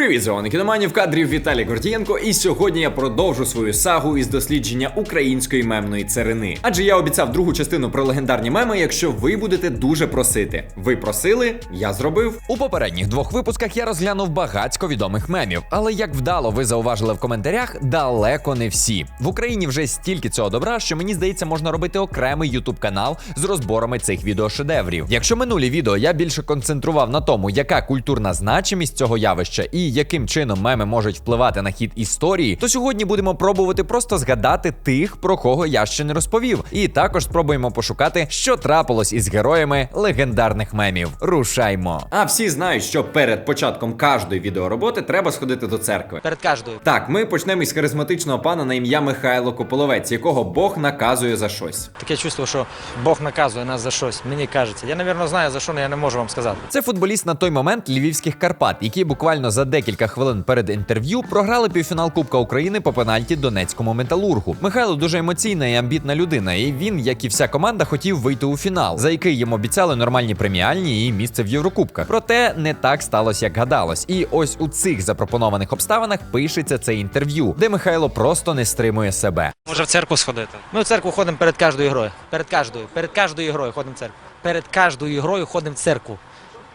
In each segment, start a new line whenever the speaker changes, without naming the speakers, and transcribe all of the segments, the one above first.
Привіт, зелені кіноманів, в кадрів Віталій Гордієнко, і сьогодні я продовжу свою сагу із дослідження української мемної царини. Адже я обіцяв другу частину про легендарні меми, якщо ви будете дуже просити. Ви просили, я зробив.
У попередніх двох випусках я розглянув багацько відомих мемів, але як вдало ви зауважили в коментарях, далеко не всі. В Україні вже стільки цього добра, що мені здається, можна робити окремий ютуб канал з розборами цих відеошедеврів. Якщо минулі відео я більше концентрував на тому, яка культурна значимість цього явища і яким чином меми можуть впливати на хід історії, то сьогодні будемо пробувати просто згадати тих, про кого я ще не розповів. І також спробуємо пошукати, що трапилось із героями легендарних мемів. Рушаймо!
А всі знають, що перед початком кожної відеороботи треба сходити до церкви.
Перед кожною.
Так, ми почнемо із харизматичного пана на ім'я Михайло Кополовець, якого Бог наказує за щось.
Таке чувство, що Бог наказує нас за щось. Мені кажеться. Я, напевно, знаю за що, але я не можу вам сказати.
Це футболіст на той момент львівських Карпат, які буквально за декілька хвилин перед інтерв'ю програли півфінал Кубка України по пенальті Донецькому металургу. Михайло дуже емоційна і амбітна людина, і він, як і вся команда, хотів вийти у фінал, за який їм обіцяли нормальні преміальні і місце в Єврокубках. Проте не так сталося, як гадалось. І ось у цих запропонованих обставинах пишеться це інтерв'ю, де Михайло просто не стримує себе.
Може в церкву сходити? Ми в церкву ходимо перед кожною грою. Перед кожною. Перед кожною грою ходимо в церкву. Перед кожною грою ходимо в церкву.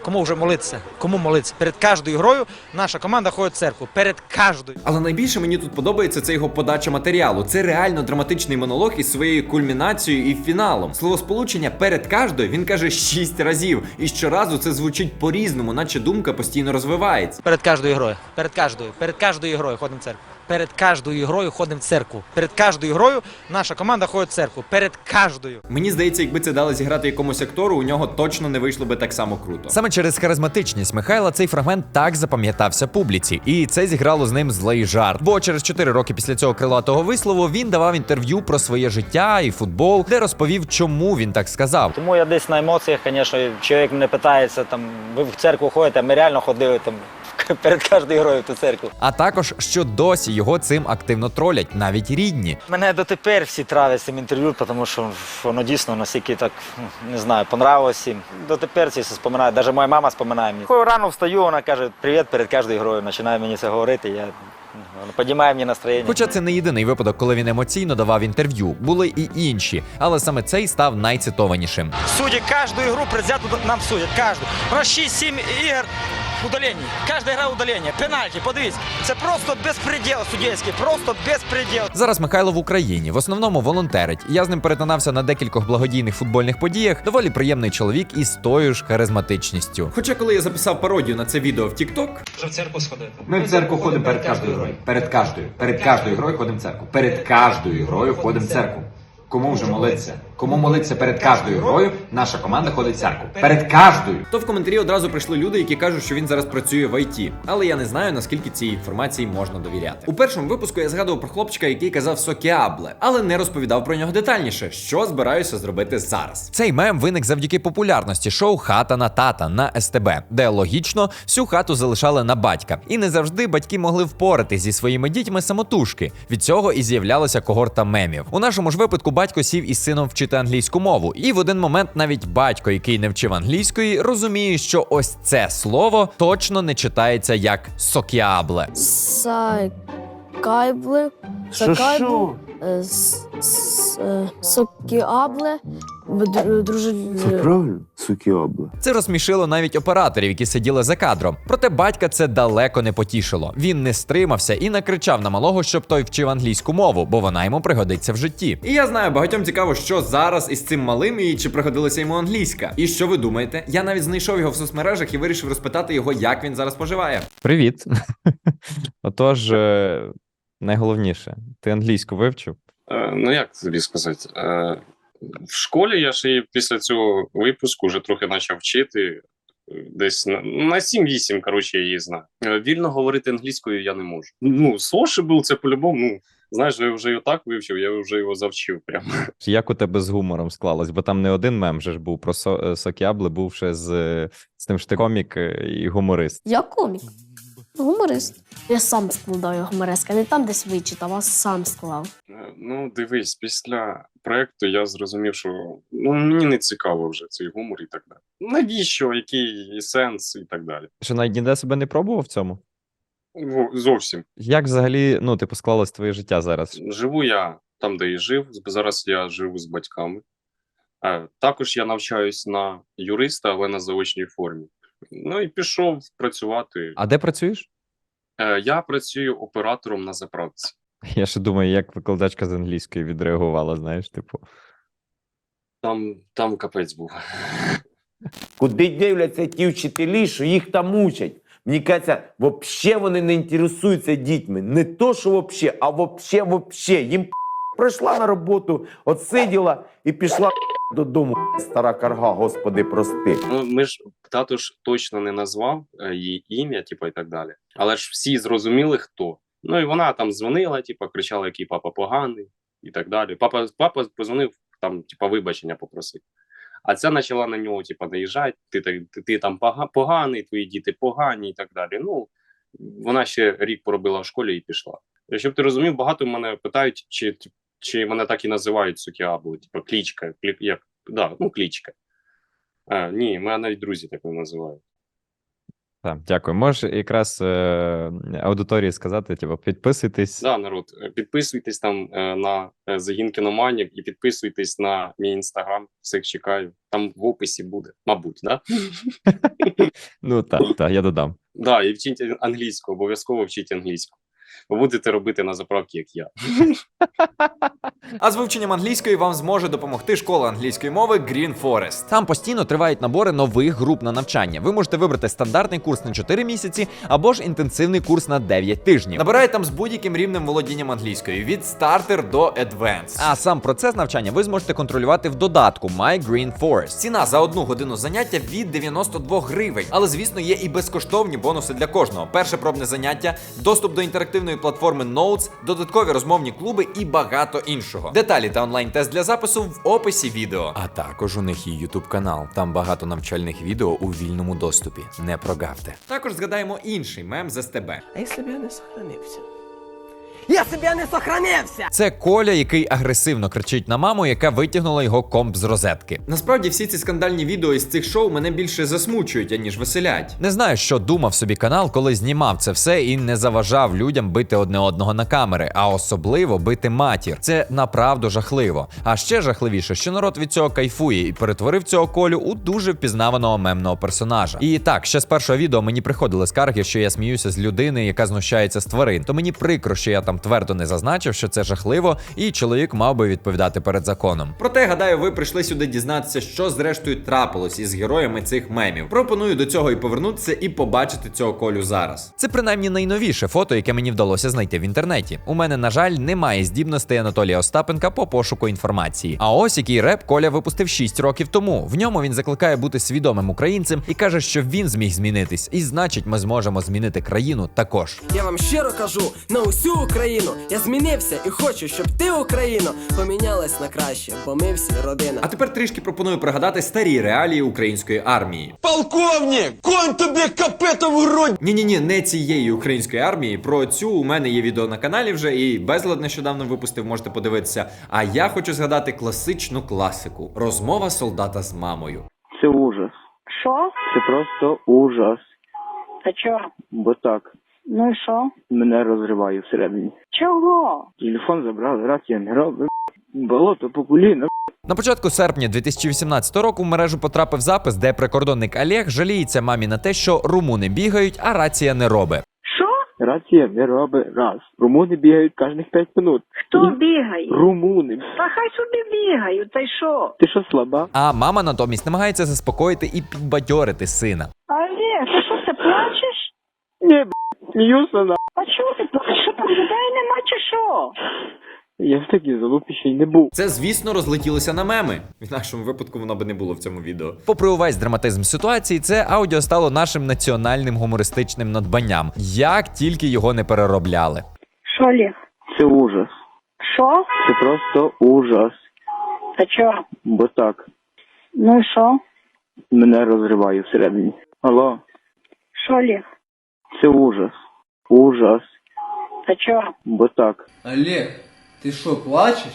Кому вже молитися? Кому молитися? Перед кожною грою наша команда ходить в церкву. Перед кожною.
Але найбільше мені тут подобається це його подача матеріалу. Це реально драматичний монолог із своєю кульмінацією і фіналом. Словосполучення перед кожною він каже шість разів, і щоразу це звучить по-різному, наче думка постійно розвивається.
Перед кожною грою. Перед кожною. Перед кожною грою ходимо в церкву. Перед кожною грою ходимо в церкву. Перед кожною грою наша команда ходить в церкву. Перед кожною.
Мені здається, якби це дали зіграти якомусь актору, у нього точно не вийшло би так само круто.
Саме через харизматичність Михайла цей фрагмент так запам'ятався публіці, і це зіграло з ним злий жарт. Бо через 4 роки після цього крилатого вислову він давав інтерв'ю про своє життя і футбол, де розповів, чому він так сказав.
Тому я десь на емоціях, звісно, чоловік мене питається, там, ви в церкву ходите, ми реально ходили там перед кожною грою в ту церкву.
А також що досі його цим активно тролять, навіть рідні.
Мене дотепер всі травлять цим інтерв'ю, тому що воно дійсно настільки так, ну, не знаю, понравилось всім. Дотепер всі це споминають, навіть моя мама споминає мені. Коли рано встаю, вона каже, привіт перед кожною грою, починає мені це говорити, я вона піднімає мені настроєння.
Хоча це не єдиний випадок, коли він емоційно давав інтерв'ю, були і інші, але саме цей став найцитованішим.
Судьи каждую игру предвзято нам судят. Каждую. У нас 6-7 ігор удалений. Каждая гра удалення. Пенальті, подивіться. Це просто безпреділ судейський. Просто безпреділ.
Зараз Михайло в Україні в основному волонтерить. Я з ним перетинався на декількох благодійних футбольних подіях. Доволі приємний чоловік із тою ж харизматичністю.
Хоча, коли я записав пародію на це відео в TikTok,
Вже в церкву сходити.
Ми в церкву ходимо перед кожною грою. Перед кожною. Перед кожною грою ходимо в церкву. Перед кожною грою ходимо в церкву. Кому вже молитися? Кому молитися перед кожною грою? Наша команда ходить в церкву. Перед кожною. То в коментарі одразу прийшли люди, які кажуть, що він зараз працює в ІТ. Але я не знаю, наскільки цій інформації можна довіряти. У першому випуску я згадував про хлопчика, який казав Сокіабле, але не розповідав про нього детальніше, що збираюся зробити зараз.
Цей мем виник завдяки популярності шоу Хата на тата на СТБ, де логічно всю хату залишали на батька. І не завжди батьки могли впоратись зі своїми дітьми самотужки. Від цього і з'являлася когорта мемів. У нашому ж випадку батько сів із сином вчити англійську мову, і в один момент навіть батько, який не вчив англійської, розуміє, що ось це слово точно не читається як сокіабле.
Сайкайбле, Сайкайбле, е, с- с- е, Сокіабле.
Це правильно, сукіобла.
Це розсмішило навіть операторів, які сиділи за кадром. Проте батька це далеко не потішило. Він не стримався і накричав на малого, щоб той вчив англійську мову, бо вона йому пригодиться в житті.
І я знаю, багатьом цікаво, що зараз із цим малим і чи пригодилася йому англійська. І що ви думаєте? Я навіть знайшов його в соцмережах і вирішив розпитати його, як він зараз поживає.
Привіт. Отож, е, найголовніше, ти англійську вивчив?
Е, Ну, як тобі сказати? Е, В школі я ще й після цього випуску вже трохи почав вчити. Десь на, на 7-8, коротше, я її знаю. Е, Вільно говорити англійською я не можу. Ну, був це по-любому. Ну, знаєш, я вже його так вивчив, я вже його завчив прямо.
Як у тебе з гумором склалось? Бо там не один мем же ж був про со, е, Сокіабле, був ще з, з тим, що ти комік е, і гуморист.
Я комік. Гуморист. Я сам складаю гуморески, не там десь вичитав, а сам склав.
Е, Ну, дивись, після проекту я зрозумів, що ну, мені не цікаво вже цей гумор і так далі. Навіщо, який сенс і так далі.
Що навіть ніде себе не пробував в цьому?
Во- Зовсім.
Як взагалі, ну, типу, склалось твоє життя зараз?
Живу я там, де і жив. Зараз я живу з батьками. Е, Також я навчаюсь на юриста, але на заочній формі. Ну і пішов працювати.
А де працюєш?
Е, Я працюю оператором на заправці.
Я ще думаю, як викладачка з англійської відреагувала, знаєш, типу.
Там, там капець був.
Куди дивляться ті вчителі, що їх там мучать? Мені кажеться, взагалі вони не інтересуються дітьми. Не то, що взагалі, а взагалі, взагалі. Їм прийшла на роботу, отсиділа і пішла додому. Стара карга, господи, прости.
Ну, ми ж тато ж точно не назвав е, її ім'я, типу, і так далі. Але ж всі зрозуміли, хто. Ну і вона там дзвонила, типу, кричала, який папа поганий, і так далі. Папа, папа позвонив, там, типу, вибачення попросив. А ця почала на нього, типу, наїжджати, ти, ти, ти там поганий, твої діти погані і так далі. Ну, вона ще рік поробила в школі і пішла. Щоб ти розумів, багато мене питають, чи, чи мене так і називають Сукіабло, типу, клічка, клі, як, да, ну, клічка. А, ні, мене навіть друзі так не називають.
Так, дякую. Можеш якраз е, аудиторії сказати, типу, підписуйтесь.
Да, народ, е, підписуйтесь там е, на е, загін кіноманів і підписуйтесь на мій інстаграм. Всіх чекаю. Там в описі буде, мабуть, да?
Ну так, так, я додам.
Да, і вчіть англійську, обов'язково вчіть англійську. Ви будете робити на заправці, як я.
А з вивченням англійської вам зможе допомогти школа англійської мови Green Forest. Там постійно тривають набори нових груп на навчання. Ви можете вибрати стандартний курс на 4 місяці або ж інтенсивний курс на 9 тижнів. Набирайте там з будь-яким рівнем володінням англійської від стартер до advanced. А сам процес навчання ви зможете контролювати в додатку My Green Forest. Ціна за одну годину заняття від 92 гривень. Але звісно, є і безкоштовні бонуси для кожного. Перше пробне заняття, доступ до інтерактивної платформи Notes, додаткові розмовні клуби і багато іншого. Деталі та онлайн-тест для запису в описі відео. А також у них є YouTube канал. Там багато навчальних відео у вільному доступі. Не прогавте. Також згадаємо інший мем з СТБ.
А якщо б я не сохранився? Я себе не сохранився!
Це Коля, який агресивно кричить на маму, яка витягнула його комп з розетки. Насправді всі ці скандальні відео із цих шоу мене більше засмучують, аніж веселять. Не знаю, що думав собі канал, коли знімав це все і не заважав людям бити одне одного на камери, а особливо бити матір. Це направду жахливо. А ще жахливіше, що народ від цього кайфує і перетворив цього колю у дуже впізнаваного мемного персонажа. І так, ще з першого відео мені приходили скарги, що я сміюся з людини, яка знущається з тварин. То мені прикро, що я там твердо не зазначив, що це жахливо, і чоловік мав би відповідати перед законом. Проте, гадаю, ви прийшли сюди дізнатися, що зрештою трапилось із героями цих мемів. Пропоную до цього і повернутися, і побачити цього колю зараз. Це принаймні найновіше фото, яке мені вдалося знайти в інтернеті. У мене, на жаль, немає здібностей Анатолія Остапенка по пошуку інформації. А ось який реп Коля випустив 6 років тому. В ньому він закликає бути свідомим українцем і каже, що він зміг змінитись, і значить, ми зможемо змінити країну також.
Я вам щиро кажу на усю Україну. Я змінився і хочу, щоб ти, Україно, помінялась на краще, бо ми всі родина.
А тепер трішки пропоную пригадати старі реалії української армії.
Полковник! Конь тобі капета в грудь!
Ні, ні, ні, не цієї української армії. Про цю у мене є відео на каналі вже і безлад нещодавно випустив, можете подивитися. А я хочу згадати класичну класику: розмова солдата з мамою.
Це ужас.
Що?
Це просто ужас.
Та чого?
Бо так,
Ну і що?
мене розриває всередині.
Чого?
Телефон забрали, рація не робить. Болото по коліна.
На початку серпня 2018 року в мережу потрапив запис, де прикордонник Олег жаліється мамі на те, що румуни бігають, а рація не робить.
Що?
Рація не робить раз. Румуни бігають кожних 5 минут.
Хто бігає?
Румуни.
Та хай собі бігають, та й що?
Ти що слаба?
А мама натомість намагається заспокоїти і підбадьорити сина.
Олег, ти що, ти плачеш?
Ні, б**, сміюся на.
А чого ти? Що там людей нема чи що?
Я в такій залупі ще й не був.
Це, звісно, розлетілося на меми. В нашому випадку воно би не було в цьому відео. Попри увесь драматизм ситуації, це аудіо стало нашим національним гумористичним надбанням, як тільки його не переробляли.
Що, Олег?
Це ужас.
Що?
Це просто ужас.
Та чого?
Бо так,
Ну і що?
мене розриває всередині. Алло,
Що, Олег?
Це ужас. Ужас.
Та чого?
Бо так.
Олег, ти що, плачеш?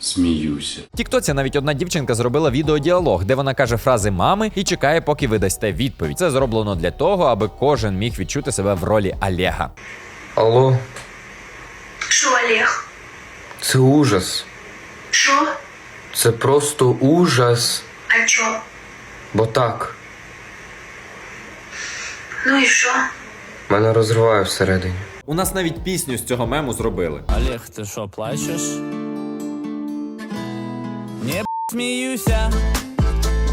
Сміюся.
В Тіктоці навіть одна дівчинка зробила відеодіалог, де вона каже фрази мами і чекає, поки ви дасте відповідь. Це зроблено для того, аби кожен міг відчути себе в ролі Олега.
Алло,
Що, Олег?
це ужас.
Що?
Це просто ужас.
А чо?
Бо так,
Ну і що?
мене розриває всередині.
У нас навіть пісню з цього мему зробили.
Олег, ти що, плачеш? Не сміюся.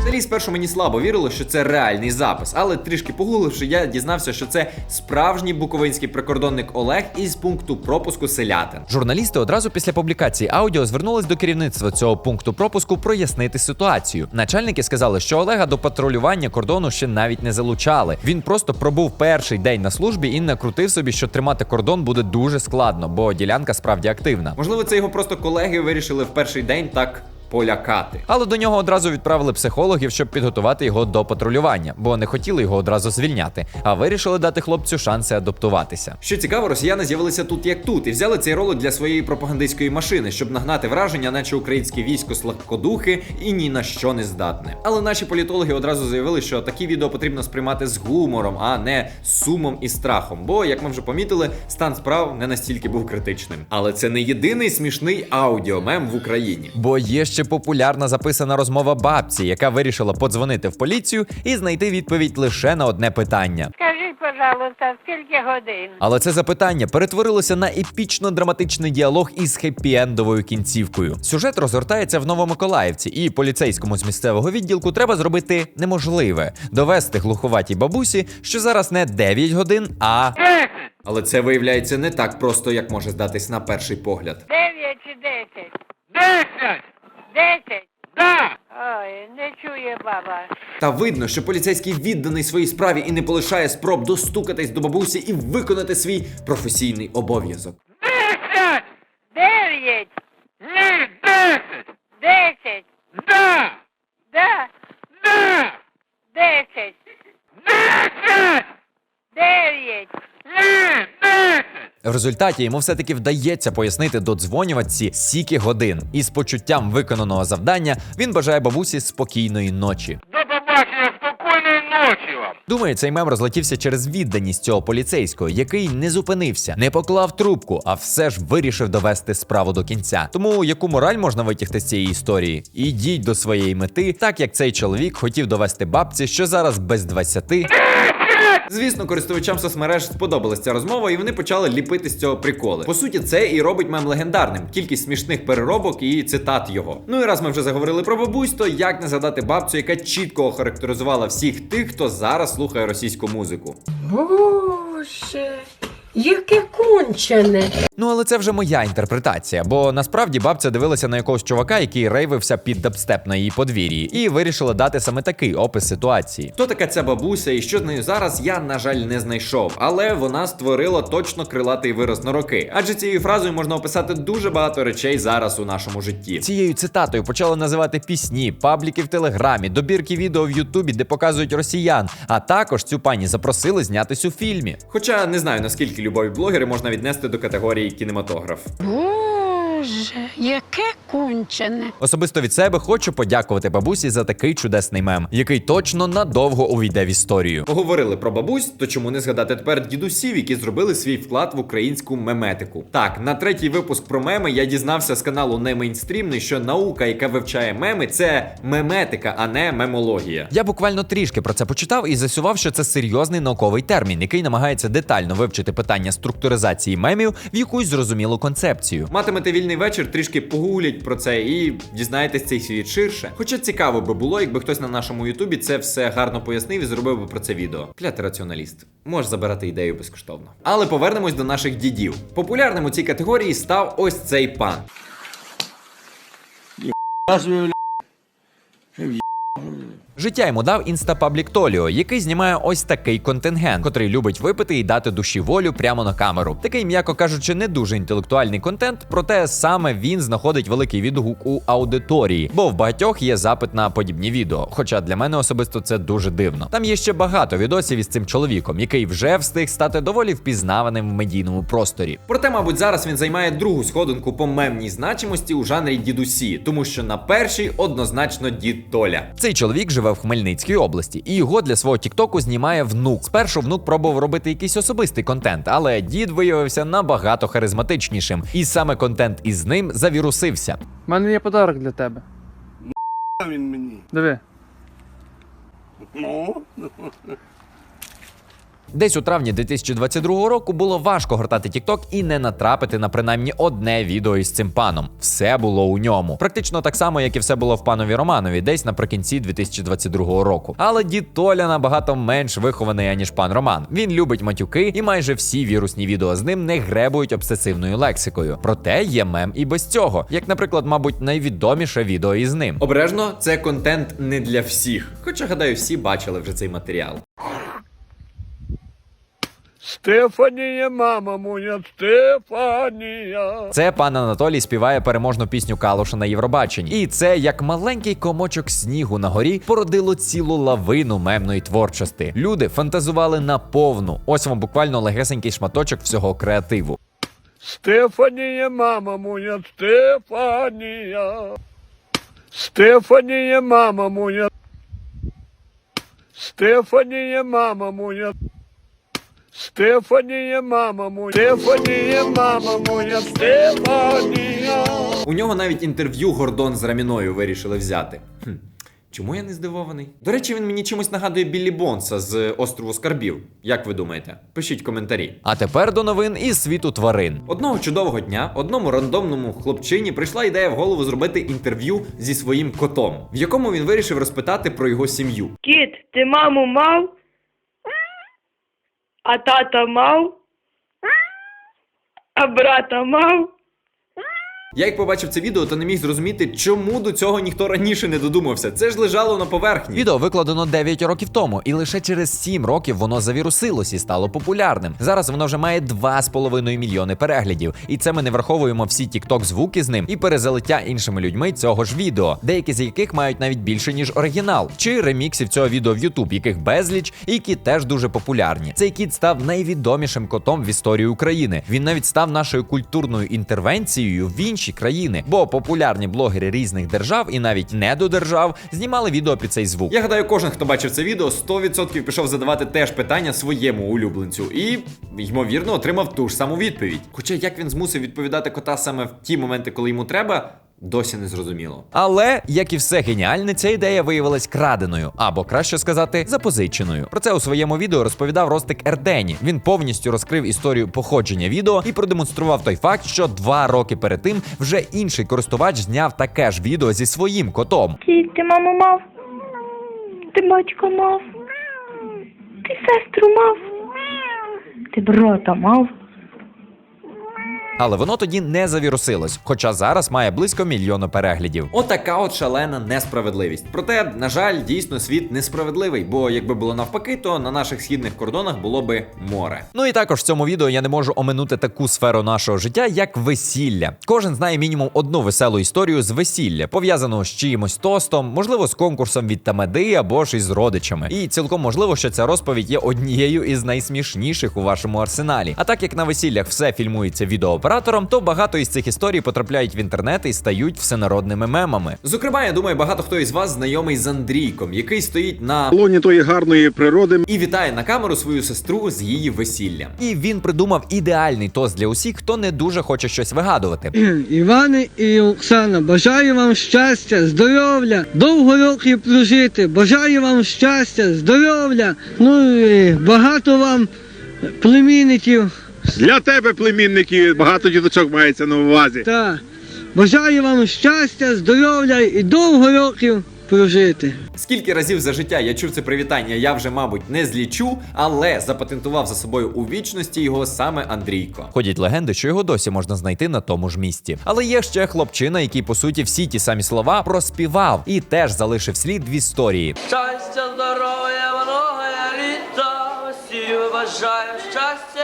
Взагалі, спершу мені слабо вірило, що це реальний запис, але трішки погугливши, я дізнався, що це справжній буковинський прикордонник Олег із пункту пропуску селятин.
Журналісти одразу після публікації аудіо звернулись до керівництва цього пункту пропуску прояснити ситуацію. Начальники сказали, що Олега до патрулювання кордону ще навіть не залучали. Він просто пробув перший день на службі і накрутив собі, що тримати кордон буде дуже складно, бо ділянка справді активна.
Можливо, це його просто колеги вирішили в перший день так полякати.
Але до нього одразу відправили психологів, щоб підготувати його до патрулювання, бо не хотіли його одразу звільняти, а вирішили дати хлопцю шанси адаптуватися.
Що цікаво, росіяни з'явилися тут як тут і взяли цей ролик для своєї пропагандистської машини, щоб нагнати враження, наче українське військо слабкодухи і ні на що не здатне. Але наші політологи одразу заявили, що такі відео потрібно сприймати з гумором, а не з сумом і страхом. Бо, як ми вже помітили, стан справ не настільки був критичним. Але це не єдиний смішний аудіомем в Україні.
Бо є ще популярна записана розмова бабці, яка вирішила подзвонити в поліцію і знайти відповідь лише на одне питання.
Скажіть, пожалуйста, скільки годин?
Але це запитання перетворилося на епічно-драматичний діалог із хеппі-ендовою кінцівкою. Сюжет розгортається в Новомиколаївці, і поліцейському з місцевого відділку треба зробити неможливе довести глуховатій бабусі, що зараз не 9 годин, а
Але це виявляється не так просто, як може здатись на перший погляд.
Дев'ять чи десять? Десять! Десять? Да! Ой, не чує баба.
Та видно, що поліцейський відданий своїй справі і не полишає спроб достукатись до бабусі і виконати свій професійний обов'язок.
Десять! Дев'ять! Ні, десять! Десять! Да! Да! Да! Десять! Десять! Дев'ять! Ні, десять!
В результаті йому все-таки вдається пояснити додзвонюватці сіки годин, і з почуттям виконаного завдання він бажає бабусі спокійної ночі.
До побачення, спокійної ночі вам!
Думаю, цей мем розлетівся через відданість цього поліцейського, який не зупинився, не поклав трубку, а все ж вирішив довести справу до кінця. Тому яку мораль можна витягти з цієї історії? Ідіть до своєї мети, так як цей чоловік хотів довести бабці, що зараз без 20
Звісно, користувачам соцмереж сподобалася ця розмова, і вони почали ліпити з цього приколи. По суті, це і робить мем легендарним. Кількість смішних переробок і цитат його. Ну і раз ми вже заговорили про бабусь, то як не згадати бабцю, яка чітко охарактеризувала всіх тих, хто зараз слухає російську музику.
Боже, яке кончене!
Ну але це вже моя інтерпретація, бо насправді бабця дивилася на якогось чувака, який рейвився під дабстеп на її подвір'ї, і вирішила дати саме такий опис ситуації.
Хто така ця бабуся і що з нею зараз, я, на жаль, не знайшов. Але вона створила точно крилатий вираз на роки. Адже цією фразою можна описати дуже багато речей зараз у нашому житті.
Цією цитатою почали називати пісні, пабліки в телеграмі, добірки відео в Ютубі, де показують росіян. А також цю пані запросили знятись у фільмі.
Хоча не знаю наскільки любові блогери можна віднести до категорії кінематограф.
Боже, яке кончене!
Особисто від себе хочу подякувати бабусі за такий чудесний мем, який точно надовго увійде в історію.
Поговорили про бабусь, то чому не згадати тепер дідусів, які зробили свій вклад в українську меметику. Так, на третій випуск про меми я дізнався з каналу Не Мейнстрімний, що наука, яка вивчає меми, це меметика, а не мемологія.
Я буквально трішки про це почитав і засював, що це серйозний науковий термін, який намагається детально вивчити питання структуризації мемів в якусь зрозумілу концепцію.
Матимете вільний вечір, трішки погулять про це і дізнаєтесь цей світ ширше. Хоча цікаво би було, якби хтось на нашому Ютубі це все гарно пояснив і зробив би про це відео. Кляти раціоналіст. Можеш забирати ідею безкоштовно. Але повернемось до наших дідів. Популярним у цій категорії став ось цей пан.
Життя йому дав інстапаблік Толіо, який знімає ось такий контингент, котрий любить випити і дати душі волю прямо на камеру. Такий, м'яко кажучи, не дуже інтелектуальний контент, проте саме він знаходить великий відгук у аудиторії, бо в багатьох є запит на подібні відео. Хоча для мене особисто це дуже дивно. Там є ще багато відосів із цим чоловіком, який вже встиг стати доволі впізнаваним в медійному просторі. Проте, мабуть, зараз він займає другу сходинку по мемній значимості у жанрі дідусі, тому що на першій однозначно дід Толя. Цей чоловік живе в Хмельницькій області, і його для свого тіктоку знімає внук. Спершу внук пробував робити якийсь особистий контент, але дід виявився набагато харизматичнішим, і саме контент із ним завірусився.
У мене є подарок для тебе.
Він мені.
Диви.
Ну.
Десь у травні 2022 року було важко гортати TikTok і не натрапити на принаймні одне відео із цим паном. Все було у ньому. Практично так само, як і все було в панові Романові, десь наприкінці 2022 року. Але дід Толя набагато менш вихований, аніж пан Роман. Він любить матюки, і майже всі вірусні відео з ним не гребують обсесивною лексикою. Проте є мем і без цього, як, наприклад, мабуть, найвідоміше відео із ним. Обережно, це контент не для всіх. Хоча гадаю, всі бачили вже цей матеріал.
Стефанія, мама моя, Стефанія.
Це пан Анатолій співає переможну пісню Калуша на Євробаченні. І це як маленький комочок снігу на горі породило цілу лавину мемної творчості. Люди фантазували наповну. Ось вам буквально легесенький шматочок всього креативу.
Стефанія, мама моя, Стефанія. Стефанія, мама моя. Стефанія, мама моя. Стефанія, мама моя. Стефанія, мама моя, Стефанія.
У нього навіть інтерв'ю Гордон з Раміною вирішили взяти. Хм. Чому я не здивований? До речі, він мені чимось нагадує Біллі Бонса з острову Скарбів. Як ви думаєте? Пишіть коментарі. А тепер до новин із світу тварин. Одного чудового дня одному рандомному хлопчині прийшла ідея в голову зробити інтерв'ю зі своїм котом, в якому він вирішив розпитати про його сім'ю.
Кіт, ти маму мав? А тата мав? А брата мав?
Я як побачив це відео, то не міг зрозуміти, чому до цього ніхто раніше не додумався. Це ж лежало на поверхні. Відео викладено 9 років тому, і лише через 7 років воно завірусилось і стало популярним. Зараз воно вже має 2,5 мільйони переглядів. І це ми не враховуємо всі TikTok звуки з ним і перезалиття іншими людьми цього ж відео, деякі з яких мають навіть більше ніж оригінал, чи реміксів цього відео в YouTube, яких безліч, і які теж дуже популярні. Цей кіт став найвідомішим котом в історії України. Він навіть став нашою культурною інтервенцією в інші країни, бо популярні блогери різних держав і навіть недодержав знімали відео під цей звук. Я гадаю, кожен, хто бачив це відео, 100% пішов задавати теж питання своєму улюбленцю і, ймовірно, отримав ту ж саму відповідь. Хоча як він змусив відповідати кота саме в ті моменти, коли йому треба. Досі не зрозуміло. Але, як і все геніальне, ця ідея виявилась краденою, або краще сказати, запозиченою. Про це у своєму відео розповідав Ростик Ердені. Він повністю розкрив історію походження відео і продемонстрував той факт, що два роки перед тим вже інший користувач зняв таке ж відео зі своїм котом.
Кіт, ти маму мав? Ти батька мав? Ти сестру мав? Ти брата мав?
Але воно тоді не завірусилось, хоча зараз має близько мільйону переглядів. Отака от шалена несправедливість. Проте, на жаль, дійсно світ несправедливий, бо якби було навпаки, то на наших східних кордонах було би море. Ну і також в цьому відео я не можу оминути таку сферу нашого життя, як весілля. Кожен знає мінімум одну веселу історію з весілля, пов'язану з чиїмось тостом, можливо, з конкурсом від тамади або ж із родичами. І цілком можливо, що ця розповідь є однією із найсмішніших у вашому арсеналі. А так як на весіллях все фільмується відеооператором, то багато із цих історій потрапляють в інтернет і стають всенародними мемами. Зокрема, я думаю, багато хто із вас знайомий з Андрійком, який стоїть на
лоні тої гарної природи.
і вітає на камеру свою сестру з її весіллям. І він придумав ідеальний тост для усіх, хто не дуже хоче щось вигадувати.
Іване і Оксана, бажаю вам щастя, здоров'я, довго років прожити. Бажаю вам щастя, здоров'я. Ну і багато вам племінників.
Для тебе, племінники, багато діточок мається на увазі.
Та бажаю вам щастя, здоров'я і довго років прожити.
Скільки разів за життя я чув це привітання, я вже, мабуть, не злічу, але запатентував за собою у вічності його саме Андрійко.
Ходять легенди, що його досі можна знайти на тому ж місці. Але є ще хлопчина, який по суті всі ті самі слова проспівав і теж залишив слід в історії.
Щастя, здоров'я, многое літа, всім бажаю щастя.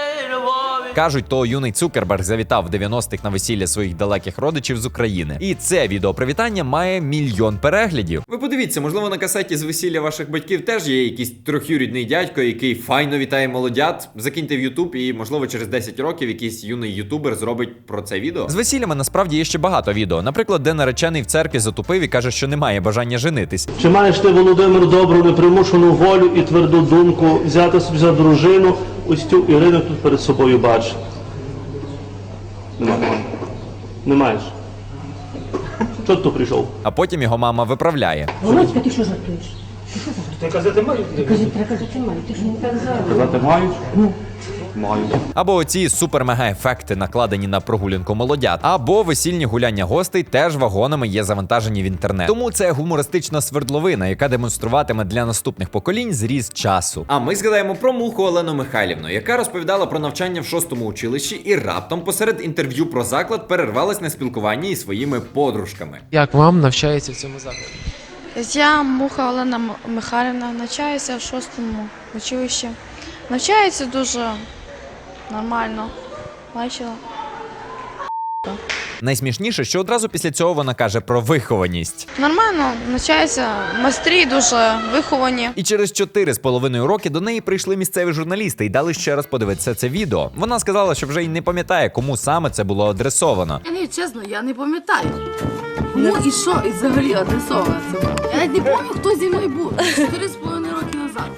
Кажуть, то юний Цукерберг завітав в 90-х на весілля своїх далеких родичів з України. І це відео привітання має мільйон переглядів.
Ви подивіться, можливо, на касеті з весілля ваших батьків теж є якийсь трьохюрідний дядько, який файно вітає молодят. Закиньте в Ютуб, і можливо через 10 років якийсь юний ютубер зробить про це відео.
З весіллями насправді є ще багато відео. Наприклад, де наречений в церкві затупив і каже, що немає бажання женитись.
Чи маєш ти, Володимир, добру непримушену волю і тверду думку взяти собі за дружину ось цю Ірину тут перед собою бачиш? Немає. Не маєш. Чого ти тут прийшов?
А потім його мама виправляє.
Володька, ти що жартуєш?
Ти казати маю?
Кажи, треба казати мають. ти ж не казав. зараз.
Казати мають? Маю.
Або оці супер-мега-ефекти, накладені на прогулянку молодят, або весільні гуляння гостей теж вагонами є завантажені в інтернет. Тому це гумористична свердловина, яка демонструватиме для наступних поколінь зріст часу.
А ми згадаємо про муху Олену Михайлівну, яка розповідала про навчання в шостому училищі і раптом посеред інтерв'ю про заклад перервалась на спілкуванні із своїми подружками.
Як вам навчається в цьому закладі?
Я Муха Олена Михайлівна, навчаюся в шостому училищі. Навчається дуже Нормально. Бачила.
Найсмішніше, що одразу після цього вона каже про вихованість.
Нормально, навчається. майстрі дуже виховані.
І через 4 з половиною роки до неї прийшли місцеві журналісти і дали ще раз подивитися це відео. Вона сказала, що вже й не пам'ятає, кому саме це було адресовано.
Ні, чесно, я не пам'ятаю. Ну і що і взагалі адресовано це? Я навіть не пам'ятаю, хто зі мною був. 4,5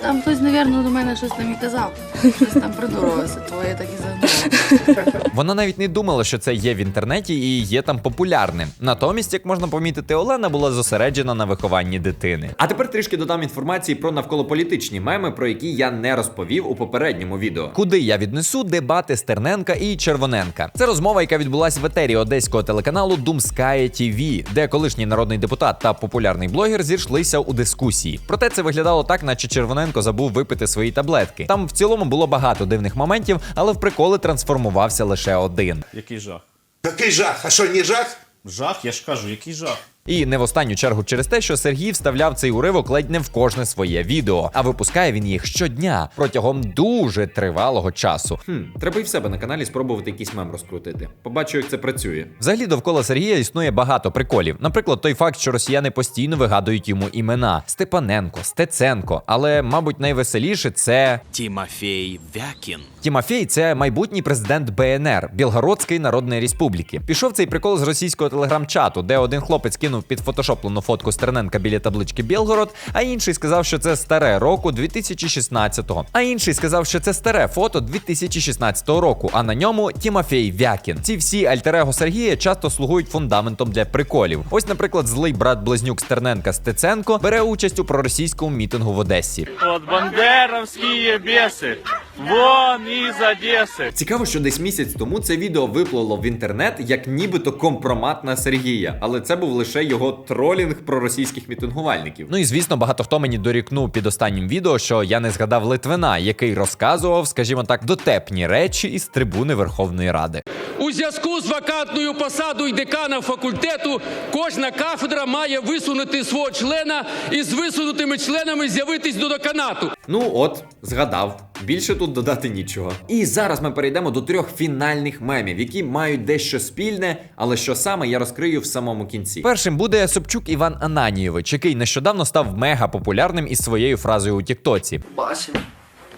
там хтось, мабуть, до мене щось там і казав. Щось там придурувався, твоє так і загнуло.
Вона навіть не думала, що це є в інтернеті і є там популярним. Натомість, як можна помітити, Олена була зосереджена на вихованні дитини.
А тепер трішки додам інформації про навколополітичні меми, про які я не розповів у попередньому відео.
Куди я віднесу дебати Стерненка і Червоненка? Це розмова, яка відбулася в етері одеського телеканалу Думскає TV, де колишній народний депутат та популярний блогер зійшлися у дискусії. Проте це виглядало так, наче Червоненка Червоненко забув випити свої таблетки. Там в цілому було багато дивних моментів, але в приколи трансформувався лише один.
Який жах?
Який жах? А що, не жах?
Жах, я ж кажу, який жах.
І не в останню чергу через те, що Сергій вставляв цей уривок ледь не в кожне своє відео, а випускає він їх щодня протягом дуже тривалого часу.
Хм, треба і в себе на каналі спробувати якийсь мем розкрутити. Побачу, як це працює.
Взагалі довкола Сергія існує багато приколів. Наприклад, той факт, що росіяни постійно вигадують йому імена: Степаненко, Стеценко. Але, мабуть, найвеселіше це
Тімофей Вякін.
Тімофей це майбутній президент БНР Білгородської Народної Республіки. Пішов цей прикол з російського телеграм-чату, де один хлопець кинув під фотошоплену фотку Стерненка біля таблички Білгород, а інший сказав, що це старе року 2016-го. А інший сказав, що це старе фото 2016 року, а на ньому Тімофей Вякін. Ці всі альтерего Сергія часто слугують фундаментом для приколів. Ось, наприклад, злий брат близнюк Стерненка Стеценко бере участь у проросійському мітингу в Одесі.
От бандеровські біси. Вон із Одеси.
Цікаво, що десь місяць тому це відео виплило в інтернет як нібито компромат на Сергія, але це був лише його тролінг про російських мітингувальників.
Ну і звісно, багато хто мені дорікнув під останнім відео, що я не згадав Литвина, який розказував, скажімо так, дотепні речі із трибуни Верховної Ради.
У зв'язку з вакантною посадою декана факультету кожна кафедра має висунути свого члена і з висунутими членами з'явитись до деканату.
Ну от, згадав. Більше тут додати нічого. І зараз ми перейдемо до трьох фінальних мемів, які мають дещо спільне, але що саме я розкрию в самому кінці.
Першим буде Собчук Іван Ананійович, який нещодавно став мега популярним із своєю фразою у Тіктоці.
Бачив.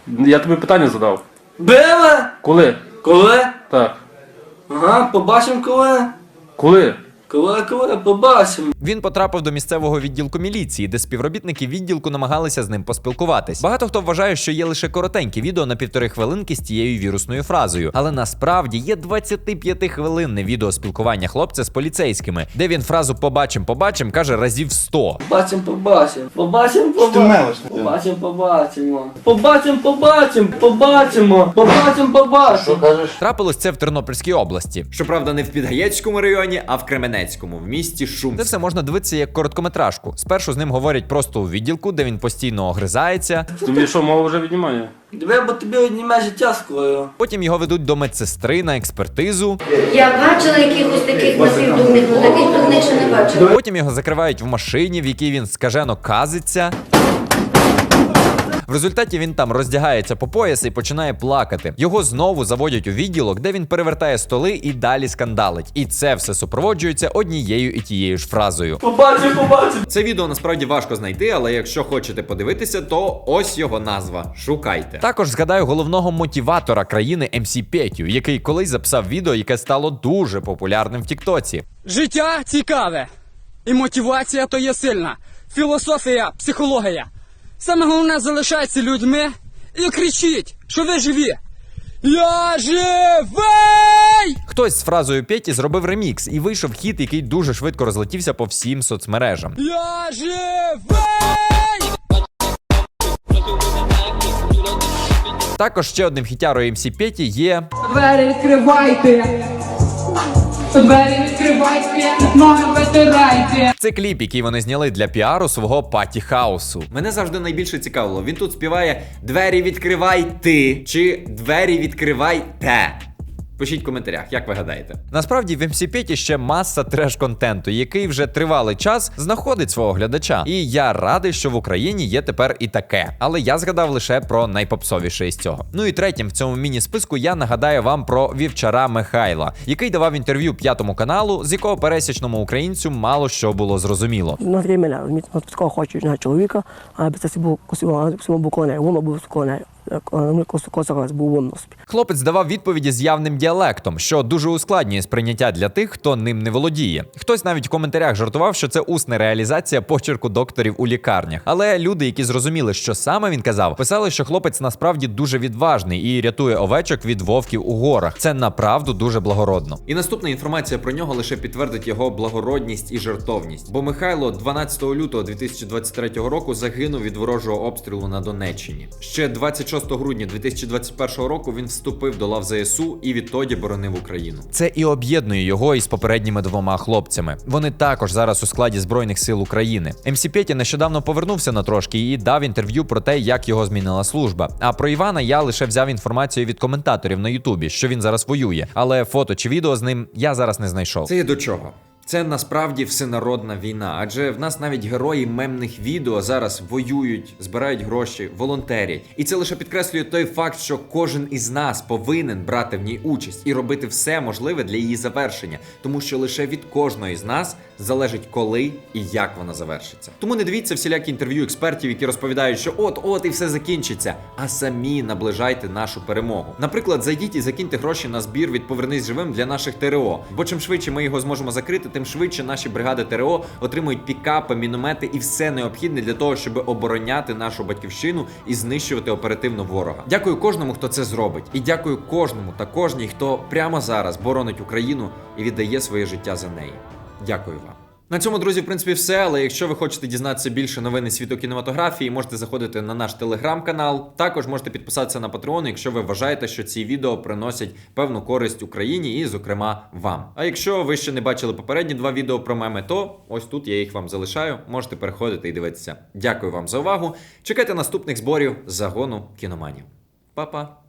Я тобі питання задав.
Била!
Коли?
Коли?
Так.
Ага, побачимо коли.
Коли?
Коли, побачимо.
Він потрапив до місцевого відділку міліції, де співробітники відділку намагалися з ним поспілкуватись. Багато хто вважає, що є лише коротеньке відео на півтори хвилинки з тією вірусною фразою, але насправді є 25 хвилинне відео спілкування хлопця з поліцейськими, де він фразу побачим, побачим каже разів 100.
Побачимо, побачимо. Побачимо, побачимо. Побачимо, побачимо. Побачимо, побачимо. Побачимо. Побачимо, побачимо.
Трапилось це в Тернопільській області.
Щоправда, не в Підгаєцькому районі, а в Кременецькому. Кам'янецькому в місті Шум.
Це все можна дивитися як короткометражку. Спершу з ним говорять просто у відділку, де він постійно огризається.
Тобі що, мова вже віднімає?
Диви, бо тобі одніме життя скоро.
Потім його ведуть до медсестри на експертизу.
Я бачила якихось таких напівдумних, але таких дурних ще не бачила.
Потім його закривають в машині, в якій він скажено казиться. В результаті він там роздягається по пояс і починає плакати. Його знову заводять у відділок, де він перевертає столи і далі скандалить. І це все супроводжується однією і тією ж фразою.
Побачив, побачив.
Це відео насправді важко знайти, але якщо хочете подивитися, то ось його назва. Шукайте.
Також згадаю головного мотиватора країни МС Петю, який колись записав відео, яке стало дуже популярним в Тіктоці.
Життя цікаве. І мотивація то є сильна. Філософія, психологія. Саме головне залишайтеся людьми і кричіть, що ви живі. Я живий!
Хтось з фразою Петі зробив ремікс і вийшов хіт, який дуже швидко розлетівся по всім соцмережам.
Я живий!
Також ще одним хітярою МС Петі є
Двері відкривайте! Двері відкривайте, ноги витирайте!
Це кліп, який вони зняли для піару свого паті хаусу.
Мене завжди найбільше цікавило. Він тут співає Двері відкривай ти чи Двері відкривай те. Пишіть в коментарях, як ви гадаєте.
Насправді в МС ще маса треш-контенту, який вже тривалий час знаходить свого глядача. І я радий, що в Україні є тепер і таке. Але я згадав лише про найпопсовіше із цього. Ну і третім в цьому міні-списку я нагадаю вам про вівчара Михайла, який давав інтерв'ю п'ятому каналу, з якого пересічному українцю мало що було зрозуміло.
На ну, такого хочу знати чоловіка, а без це був косиво, був конею, воно був конею.
Хлопець давав відповіді з явним діалектом, що дуже ускладнює сприйняття для тих, хто ним не володіє. Хтось навіть в коментарях жартував, що це усна реалізація почерку докторів у лікарнях. Але люди, які зрозуміли, що саме він казав, писали, що хлопець насправді дуже відважний і рятує овечок від вовків у горах. Це направду дуже благородно.
І наступна інформація про нього лише підтвердить його благородність і жартовність. Бо Михайло 12 лютого 2023 року загинув від ворожого обстрілу на Донеччині. Ще 26 грудня 2021 року він вступив до лав ЗСУ і відтоді боронив Україну.
Це і об'єднує його із попередніми двома хлопцями. Вони також зараз у складі збройних сил України. МС Петя нещодавно повернувся на трошки і дав інтерв'ю про те, як його змінила служба. А про Івана я лише взяв інформацію від коментаторів на Ютубі, що він зараз воює. Але фото чи відео з ним я зараз не знайшов.
Це є до чого? Це насправді всенародна війна, адже в нас навіть герої мемних відео зараз воюють, збирають гроші, волонтерять. І це лише підкреслює той факт, що кожен із нас повинен брати в ній участь і робити все можливе для її завершення, тому що лише від кожної з нас залежить, коли і як вона завершиться. Тому не дивіться всілякі інтерв'ю експертів, які розповідають, що от от і все закінчиться, а самі наближайте нашу перемогу. Наприклад, зайдіть і закиньте гроші на збір від Повернись живим для наших ТРО. Бо чим швидше ми його зможемо закрити, тим швидше наші бригади ТРО отримують пікапи, міномети і все необхідне для того, щоб обороняти нашу батьківщину і знищувати оперативно ворога. Дякую кожному, хто це зробить, і дякую кожному та кожній, хто прямо зараз боронить Україну і віддає своє життя за неї. Дякую вам. На цьому, друзі, в принципі, все. Але якщо ви хочете дізнатися більше новин із світу кінематографії, можете заходити на наш телеграм-канал. Також можете підписатися на Patreon, якщо ви вважаєте, що ці відео приносять певну користь Україні і, зокрема, вам. А якщо ви ще не бачили попередні два відео про меми, то ось тут я їх вам залишаю. Можете переходити і дивитися. Дякую вам за увагу. Чекайте наступних зборів загону кіноманів. Па-па!